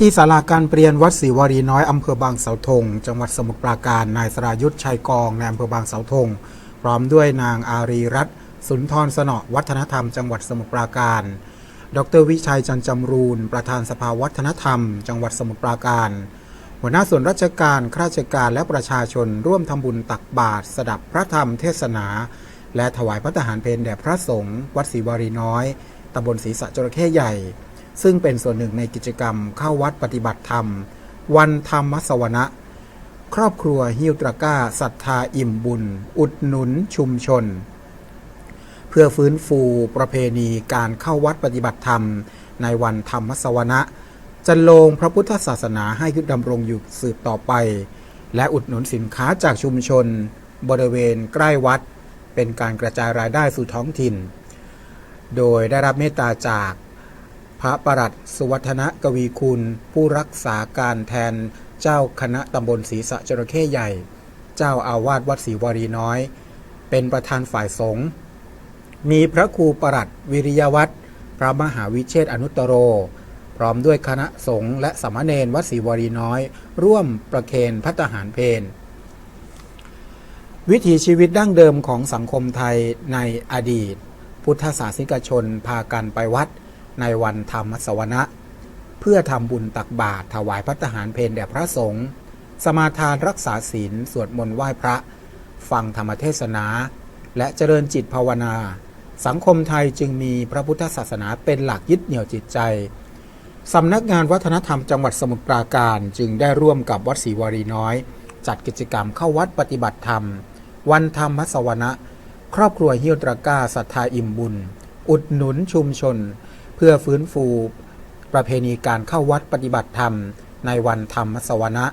ที่ศาลาการเปลี่ยนวัดศรีวารีน้อยอำเภอบางเสาธง จังหวัดสมุทรปราการนายสรายุทธชัยกองในอำเภอบางเสาธง พร้อมด้วยนางอารีรัตน์สุนทรสนอวัฒนธรรม จังหวัดสมุทรปราการ ดรวิชัยจันจำรูน ประธานสภาวัฒนธรรม จังหวัดสมุทรปราการ หัวหน้าส่วนราชการข้าราชการและประชาชนร่วมทำบุญตักบาตรสดับพระธรรมเทศนา และถวายพระทหารเพลแด่พระสงฆ์วัดศรีวารีน้อยตำบลศรีสะจระเข้ใหญ่ ซึ่งเป็นส่วนหนึ่งในกิจกรรมเข้าวัดปฏิบัติธรรม วันธรรมสวนะ ครอบครัวฮิวตรก้าศรัทธาอิ่มบุญ อุดหนุนชุมชน เพื่อฟื้นฟูประเพณีการเข้าวัดปฏิบัติธรรม ในวันธรรมสวนะจันโลงพระพุทธศาสนาให้ยุดดำรงอยู่สืบต่อไป และอุดหนุนสินค้าจากชุมชน บริเวณใกล้วัด เป็นการกระจายรายได้สู่ท้องถิ่น โดยได้รับเมตตาจาก พระประหลัดสุวัฒนกวีคุณ ผู้รักษาการแทนเจ้าคณะตำบลศรีสะจระเข้ใหญ่ เจ้าอาวาสวัดศรีวารีน้อย เป็นประธานฝ่ายสงฆ์มีพระครูประหลัดวิริยวัตรพระมหาวิเชษอนุตโร พร้อมด้วยคณะสงฆ์และสามเณรวัดศรีวารีน้อย ร่วมประเคนพัตหารเพนวิถีชีวิตดั้งเดิมของสังคมไทยในอดีต พุทธศาสนิกชนพากันไปวัด ในวันธรรมสวนะ เพื่อทำบุญตักบาตรถวายพัตหารเพนแด่พระสงฆ์สมาทานรักษาศีลสวดมนต์ไหว้พระ ฟังธรรมเทศนา และเจริญจิตภาวนา สังคมไทยจึงมีพระพุทธศาสนาเป็นหลักยึดเหนี่ยวจิตใจสำนักงานวัฒนธรรมจังหวัดสมุทรปราการจึงได้ร่วมกับวัดศรีวารีน้อย จัดกิจกรรมเข้าวัดปฏิบัติธรรม วันธรรมสวนะ ครอบครัวฮิวตรากาศรัทธาอิ่มบุญ อุดหนุนชุมชน เพื่อฟื้นฟู ประเพณีการเข้าวัดปฏิบัติธรรมในวันธรรมสวนะ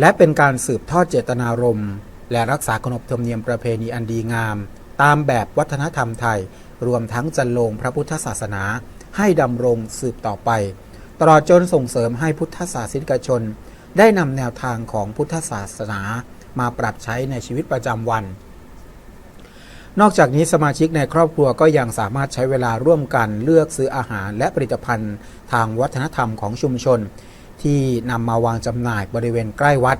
และเป็นการสืบทอดเจตนารมณ์ และรักษาขนบธรรมเนียมประเพณีอันดีงาม ตามแบบวัฒนธรรมไทย รวมทั้งจันโลงพระพุทธศาสนา ให้ดำรงสืบต่อไป ตลอดจนส่งเสริมให้พุทธศาสนิกชน ได้นำแนวทางของพุทธศาสนามาปรับใช้ในชีวิตประจำวัน นอกจากนี้สมาชิกในครอบครัวก็ยังสามารถใช้เวลาร่วมกันเลือกซื้ออาหารและผลิตภัณฑ์ ทางวัฒนธรรมของชุมชน ที่นำมาวางจำหน่ายบริเวณใกล้วัด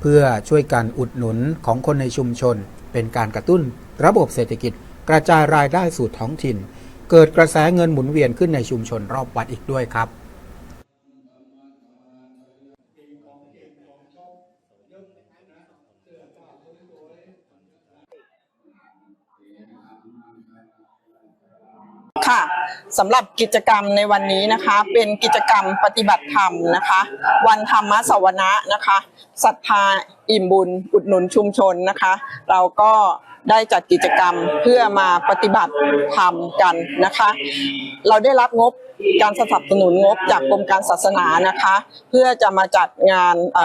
เพื่อช่วยกันอุดหนุนของคนในชุมชน เป็นการกระตุ้น ระบบเศรษฐกิจ กระจายรายได้สู่ท้องถิ่น เกิดกระแสเงินหมุนเวียนขึ้นในชุมชนรอบวัดอีกด้วยครับ ค่ะสำหรับกิจกรรมในวันนี้นะคะ เป็นกิจกรรมปฏิบัติธรรมนะคะ วันธรรมสวนะนะคะศรัทธาอิ่มบุญอุดหนุนชุมชนนะคะ เราก็ได้จัดกิจกรรมเพื่อมาปฏิบัติธรรมกันนะคะ เราได้รับงบการสนับสนุนงบจากกรมการศาสนานะคะ เพื่อจะมาจัดงานเ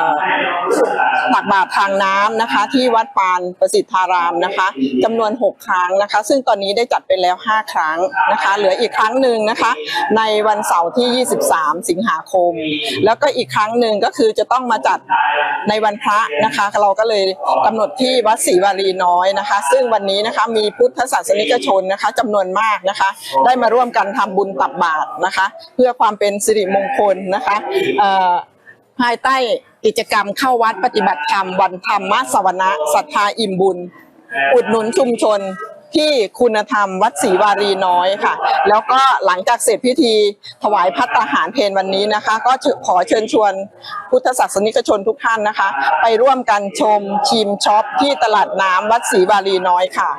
ตักบาตรทางน้ำนะคะ ที่วัดปานประสิทธารามนะคะจำนวน 6 ครั้งนะคะ ซึ่งตอนนี้ได้จัดไปแล้ว 5 ครั้งนะคะ เหลืออีกครั้งหนึ่งนะคะ ในวันเสาร์ที่ 23 สิงหาคม แล้วก็อีกครั้งหนึ่งก็คือจะต้องมาจัดในวันพระนะคะ เราก็เลยกำหนดที่วัดศรีวารีน้อยนะคะ ซึ่งวันนี้นะคะมีพุทธศาสนิกชนนะคะจำนวนมากนะคะ ได้มาร่วมกันทำบุญตักบาตรนะคะ เพื่อความเป็นสิริมงคลนะคะภายใต้ กิจกรรมเข้าวัดปฏิบัติธรรมวันธรรมสวนะศรัทธาอิ่มบุญ อุดหนุนชุมชนที่คุณธรรมวัดศรีวารีน้อยค่ะ แล้วก็หลังจากเสร็จพิธีถวายพัตตาหารเพนวันนี้นะคะ ก็ขอเชิญชวนพุทธศาสนิกชนทุกท่านนะคะ ไปร่วมกันชมชิมช็อปที่ตลาดน้ำวัดศรีวารีน้อยค่ะ